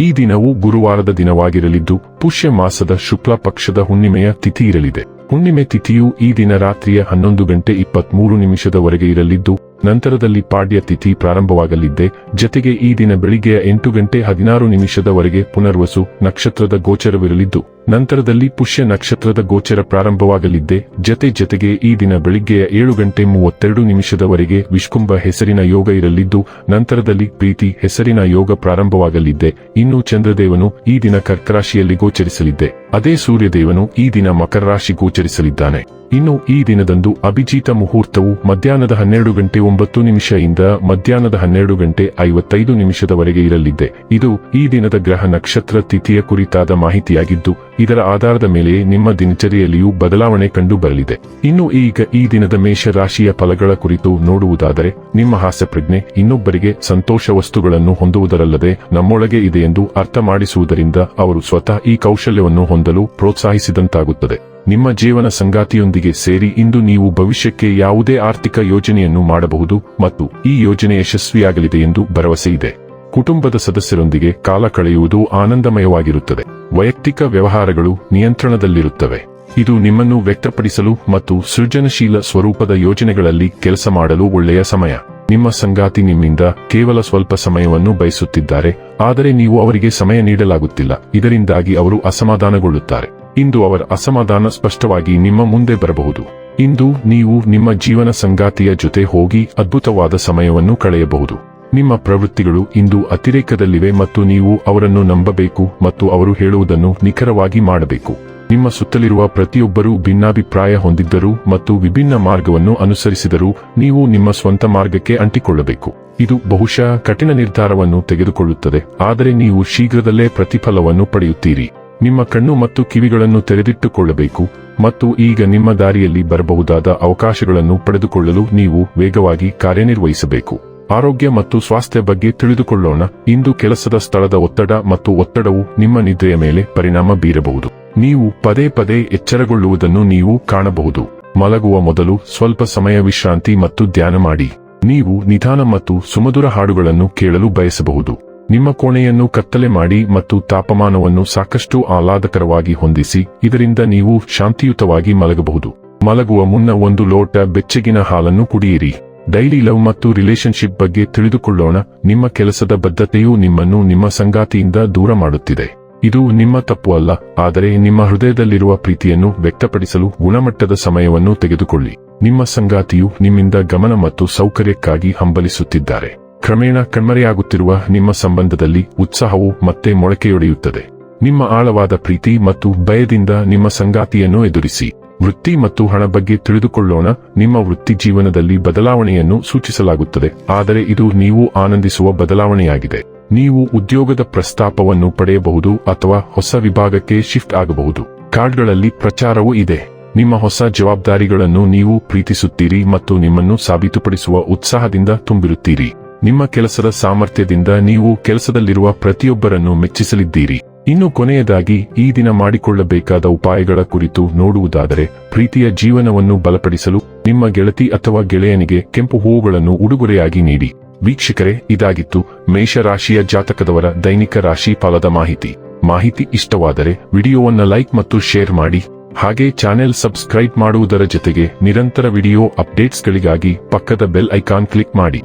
ಈ ದಿನವು ಗುರುವಾರದ ದಿನವಾಗಿರಲಿದ್ದು, ಪುಷ್ಯ ಮಾಸದ ಶುಕ್ಲ ಪಕ್ಷದ ಹುಣ್ಣಿಮೆಯ ತಿಥಿ ಇರಲಿದೆ. ಹುಣ್ಣಿಮೆ ತಿಥಿಯು ಈ ದಿನ ರಾತ್ರಿಯ ಹನ್ನೊಂದು ಗಂಟೆ ಇಪ್ಪತ್ಮೂರು ನಿಮಿಷದವರೆಗೆ ಇರಲಿದ್ದು ನಂತರದಲ್ಲಿ ಪಾಡ್ಯ ತಿಥಿ ಪ್ರಾರಂಭವಾಗಲಿದ್ದೆ. ಜತೆಗೆ ಈ ದಿನ ಬೆಳಿಗ್ಗೆಯ ಎಂಟು ಗಂಟೆ ಹದಿನಾರು ನಿಮಿಷದವರೆಗೆ ಪುನರ್ವಸು ನಕ್ಷತ್ರದ ಗೋಚರವಿರಲಿದ್ದು, ನಂತರದಲ್ಲಿ ಪುಷ್ಯ ನಕ್ಷತ್ರದ ಗೋಚರ ಪ್ರಾರಂಭವಾಗಲಿದ್ದೆ. ಜತೆ ಜತೆಗೆ ಈ ದಿನ ಬೆಳಿಗ್ಗೆಯ ಏಳು ಗಂಟೆ ಮೂವತ್ತೆರಡು ನಿಮಿಷದವರೆಗೆ ವಿಷ್ಕುಂಭ ಹೆಸರಿನ ಯೋಗ ಇರಲಿದ್ದು, ನಂತರದಲ್ಲಿ ಪ್ರೀತಿ ಹೆಸರಿನ ಯೋಗ ಪ್ರಾರಂಭವಾಗಲಿದ್ದೆ. ಇನ್ನು ಚಂದ್ರದೇವನು ಈ ದಿನ ಕರ್ಕರಾಶಿಯಲ್ಲಿ ಗೋಚರಿಸಲಿದ್ದೆ. ಅದೇ ಸೂರ್ಯದೇವನು ಈ ದಿನ ಮಕರ ರಾಶಿ ಗೋಚರಿಸಲಿದ್ದಾನೆ. ಇನ್ನು ಈ ದಿನದಂದು ಅಭಿಜಿತ ಮುಹೂರ್ತವು ಮಧ್ಯಾಹ್ನದ ಹನ್ನೆರಡು ಗಂಟೆ ಒಂಬತ್ತು ನಿಮಿಷದಿಂದ ಮಧ್ಯಾಹ್ನದ ಹನ್ನೆರಡು ಗಂಟೆ ಐವತ್ತೈದು ನಿಮಿಷದವರೆಗೆ ಇರಲಿದೆ. ಇದು ಈ ದಿನದ ಗ್ರಹ ನಕ್ಷತ್ರ ತಿಥಿಯ ಕುರಿತಾದ ಮಾಹಿತಿಯಾಗಿದ್ದು, ಇದರ ಆಧಾರದ ಮೇಲೆ ನಿಮ್ಮ ದಿನಚರಿಯಲ್ಲಿಯೂ ಬದಲಾವಣೆ ಕಂಡು ಬರಲಿದೆ ಇನ್ನು ಈಗ ಈ ದಿನದ ಮೇಷ ರಾಶಿಯ ಫಲಗಳ ಕುರಿತು ನೋಡುವುದಾದರೆ, ನಿಮ್ಮ ಹಾಸ್ಯಪ್ರಜ್ಞೆ ಇನ್ನೊಬ್ಬರಿಗೆ ಸಂತೋಷ ವಸ್ತುಗಳನ್ನು ಹೊಂದುವುದರಲ್ಲದೆ ನಮ್ಮೊಳಗೆ ಇದೆ ಎಂದು ಅರ್ಥ ಮಾಡಿಸುವುದರಿಂದ ಅವರು ಸ್ವತಃ ಈ ಕೌಶಲ್ಯವನ್ನು ಹೊಂದಲು ಪ್ರೋತ್ಸಾಹಿಸಿದಂತಾಗುತ್ತದೆ. ನಿಮ್ಮ ಜೀವನ ಸಂಗಾತಿಯೊಂದಿಗೆ ಸೇರಿ ಇಂದು ನೀವು ಭವಿಷ್ಯಕ್ಕೆ ಯಾವುದೇ ಆರ್ಥಿಕ ಯೋಜನೆಯನ್ನು ಮಾಡಬಹುದು ಮತ್ತು ಈ ಯೋಜನೆ ಯಶಸ್ವಿಯಾಗಲಿದೆ ಎಂದು ಭರವಸೆ ಇದೆ. ಕುಟುಂಬದ ಸದಸ್ಯರೊಂದಿಗೆ ಕಾಲ ಕಳೆಯುವುದು ಆನಂದಮಯವಾಗಿರುತ್ತದೆ. ವೈಯಕ್ತಿಕ ವ್ಯವಹಾರಗಳು ನಿಯಂತ್ರಣದಲ್ಲಿರುತ್ತವೆ. ಇದು ನಿಮ್ಮನ್ನು ವ್ಯಕ್ತಪಡಿಸಲು ಮತ್ತು ಸೃಜನಶೀಲ ಸ್ವರೂಪದ ಯೋಜನೆಗಳಲ್ಲಿ ಕೆಲಸ ಮಾಡಲು ಒಳ್ಳೆಯ ಸಮಯ. ನಿಮ್ಮ ಸಂಗಾತಿ ನಿಮ್ಮಿಂದ ಕೇವಲ ಸ್ವಲ್ಪ ಸಮಯವನ್ನು ಬಯಸುತ್ತಿದ್ದಾರೆ, ಆದರೆ ನೀವು ಅವರಿಗೆ ಸಮಯ ನೀಡಲಾಗುತ್ತಿಲ್ಲ. ಇದರಿಂದಾಗಿ ಅವರು ಅಸಮಾಧಾನಗೊಳ್ಳುತ್ತಾರೆ. ಇಂದು ಅವರ ಅಸಮಾಧಾನ ಸ್ಪಷ್ಟವಾಗಿ ನಿಮ್ಮ ಮುಂದೆ ಬರಬಹುದು. ಇಂದು ನೀವು ನಿಮ್ಮ ಜೀವನ ಸಂಗಾತಿಯ ಜೊತೆ ಹೋಗಿ ಅದ್ಭುತವಾದ ಸಮಯವನ್ನು ಕಳೆಯಬಹುದು. ನಿಮ್ಮ ಪ್ರವೃತ್ತಿಗಳು ಇಂದು ಅತಿರೇಕದಲ್ಲಿವೆ ಮತ್ತು ನೀವು ಅವರನ್ನು ನಂಬಬೇಕು ಮತ್ತು ಅವರು ಹೇಳುವುದನ್ನು ನಿಖರವಾಗಿ ಮಾಡಬೇಕು. ನಿಮ್ಮ ಸುತ್ತಲಿರುವ ಪ್ರತಿಯೊಬ್ಬರೂ ಭಿನ್ನಾಭಿಪ್ರಾಯ ಹೊಂದಿದ್ದರೂ ಮತ್ತು ವಿಭಿನ್ನ ಮಾರ್ಗವನ್ನು ಅನುಸರಿಸಿದರೂ ನೀವು ನಿಮ್ಮ ಸ್ವಂತ ಮಾರ್ಗಕ್ಕೆ ಅಂಟಿಕೊಳ್ಳಬೇಕು. ಇದು ಬಹುಶಃ ಕಠಿಣ ನಿರ್ಧಾರವನ್ನು ತೆಗೆದುಕೊಳ್ಳುತ್ತದೆ, ಆದರೆ ನೀವು ಶೀಘ್ರದಲ್ಲೇ ಪ್ರತಿಫಲವನ್ನು ಪಡೆಯುತ್ತೀರಿ. ನಿಮ್ಮ ಕಣ್ಣು ಮತ್ತು ಕಿವಿಗಳನ್ನು ತೆರೆದಿಟ್ಟುಕೊಳ್ಳಬೇಕು ಮತ್ತು ಈಗ ನಿಮ್ಮ ದಾರಿಯಲ್ಲಿ ಬರಬಹುದಾದ ಅವಕಾಶಗಳನ್ನು ಪಡೆದುಕೊಳ್ಳಲು ನೀವು ವೇಗವಾಗಿ ಕಾರ್ಯನಿರ್ವಹಿಸಬೇಕು. ಆರೋಗ್ಯ ಮತ್ತು ಸ್ವಾಸ್ಥ್ಯ ಬಗ್ಗೆ ತಿಳಿದುಕೊಳ್ಳೋಣ. ಇಂದು ಕೆಲಸದ ಸ್ಥಳದ ಒತ್ತಡ ಮತ್ತು ಒತ್ತಡವು ನಿಮ್ಮ ನಿದ್ರೆಯ ಮೇಲೆ ಪರಿಣಾಮ ಬೀರಬಹುದು. ನೀವು ಪದೇ ಪದೇ ಎಚ್ಚರಗೊಳ್ಳುವುದನ್ನು ನೀವು ಕಾಣಬಹುದು. ಮಲಗುವ ಮೊದಲು ಸ್ವಲ್ಪ ಸಮಯ ವಿಶ್ರಾಂತಿ ಮತ್ತು ಧ್ಯಾನ ಮಾಡಿ. ನೀವು ನಿಧಾನ ಮತ್ತು ಸುಮಧುರ ಹಾಡುಗಳನ್ನು ಕೇಳಲು ಬಯಸಬಹುದು. ನಿಮ್ಮ ಕೋಣೆಯನ್ನು ಕತ್ತಲೆ ಮಾಡಿ ಮತ್ತು ತಾಪಮಾನವನ್ನು ಸಾಕಷ್ಟು ಆಹ್ಲಾದಕರವಾಗಿ ಹೊಂದಿಸಿ, ಇದರಿಂದ ನೀವು ಶಾಂತಿಯುತವಾಗಿ ಮಲಗಬಹುದು. ಮಲಗುವ ಮುನ್ನ ಒಂದು ಲೋಟ ಬೆಚ್ಚಗಿನ ಹಾಲನ್ನು ಕುಡಿಯಿರಿ. ಡೈಲಿ ಲವ್ ಮತ್ತು ರಿಲೇಶನ್ಶಿಪ್ ಬಗ್ಗೆ ತಿಳಿದುಕೊಳ್ಳೋಣ. ನಿಮ್ಮ ಕೆಲಸದ ಬದ್ಧತೆಯು ನಿಮ್ಮನ್ನು ನಿಮ್ಮ ಸಂಗಾತಿಯಿಂದ ದೂರ ಮಾಡುತ್ತಿದೆ. ಇದು ನಿಮ್ಮ ತಪ್ಪು ಅಲ್ಲ, ಆದರೆ ನಿಮ್ಮ ಹೃದಯದಲ್ಲಿರುವ ಪ್ರೀತಿಯನ್ನು ವ್ಯಕ್ತಪಡಿಸಲು ಗುಣಮಟ್ಟದ ಸಮಯವನ್ನು ತೆಗೆದುಕೊಳ್ಳಿ. ನಿಮ್ಮ ಸಂಗಾತಿಯು ನಿಮ್ಮಿಂದ ಗಮನ ಮತ್ತು ಸೌಕರ್ಯಕ್ಕಾಗಿ ಹಂಬಲಿಸುತ್ತಿದ್ದಾರೆ. ಕ್ರಮೇಣ ಕಣ್ಮರೆಯಾಗುತ್ತಿರುವ ನಿಮ್ಮ ಸಂಬಂಧದಲ್ಲಿ ಉತ್ಸಾಹವು ಮತ್ತೆ ಮೊಳಕೆಯೊಡೆಯುತ್ತದೆ. ನಿಮ್ಮ ಆಳವಾದ ಪ್ರೀತಿ ಮತ್ತು ಭಯದಿಂದ ನಿಮ್ಮ ಸಂಗಾತಿಯನ್ನು ಎದುರಿಸಿ. ವೃತ್ತಿ ಮತ್ತು ಹಣ ಬಗ್ಗೆ ತಿಳಿದುಕೊಳ್ಳೋಣ. ನಿಮ್ಮ ವೃತ್ತಿ ಜೀವನದಲ್ಲಿ ಬದಲಾವಣೆಯನ್ನು ಸೂಚಿಸಲಾಗುತ್ತದೆ. ಆದರೆ ಇದು ನೀವು ಆನಂದಿಸುವ ಬದಲಾವಣೆಯಾಗಿದೆ. ನೀವು ಉದ್ಯೋಗದ ಪ್ರಸ್ತಾಪವನ್ನು ಪಡೆಯಬಹುದು ಅಥವಾ ಹೊಸ ವಿಭಾಗಕ್ಕೆ ಶಿಫ್ಟ್ ಆಗಬಹುದು. ಕಾರ್ಡ್ಗಳಲ್ಲಿ ಪ್ರಚಾರವೂ ಇದೆ. ನಿಮ್ಮ ಹೊಸ ಜವಾಬ್ದಾರಿಗಳನ್ನು ನೀವು ಪ್ರೀತಿಸುತ್ತೀರಿ ಮತ್ತು ನಿಮ್ಮನ್ನು ಸಾಬೀತುಪಡಿಸುವ ಉತ್ಸಾಹದಿಂದ ತುಂಬಿರುತ್ತೀರಿ. ನಿಮ್ಮ ಕೆಲಸದ ಸಾಮರ್ಥ್ಯದಿಂದ ನೀವು ಕೆಲಸದಲ್ಲಿರುವ ಪ್ರತಿಯೊಬ್ಬರನ್ನು ಮೆಚ್ಚಿಸಲಿದ್ದೀರಿ. ಇನ್ನು ಕೊನೆಯದಾಗಿ, ಈ ದಿನ ಮಾಡಿಕೊಳ್ಳಬೇಕಾದ ಉಪಾಯಗಳ ಕುರಿತು ನೋಡುವುದಾದರೆ, ಪ್ರೀತಿಯ ಜೀವನವನ್ನು ಬಲಪಡಿಸಲು ನಿಮ್ಮ ಗೆಳತಿ ಅಥವಾ ಗೆಳೆಯನಿಗೆ ಕೆಂಪು ಹೂವುಗಳನ್ನು ಉಡುಗೊರೆಯಾಗಿ ನೀಡಿ. ವೀಕ್ಷಕರೇ, ಇದಾಗಿತ್ತು ಮೇಷರಾಶಿಯ ಜಾತಕದವರ ದೈನಿಕ ರಾಶಿ ಫಲದ ಮಾಹಿತಿ. ಮಾಹಿತಿ ಇಷ್ಟವಾದರೆ ವಿಡಿಯೋವನ್ನು ಲೈಕ್ ಮತ್ತು ಶೇರ್ ಮಾಡಿ. ಹಾಗೆ ಚಾನೆಲ್ ಸಬ್ಸ್ಕ್ರೈಬ್ ಮಾಡುವುದರ ಜೊತೆಗೆ ನಿರಂತರ ವಿಡಿಯೋ ಅಪ್ಡೇಟ್ಸ್ಗಳಿಗಾಗಿ ಪಕ್ಕದ ಬೆಲ್ ಐಕಾನ್ ಕ್ಲಿಕ್ ಮಾಡಿ.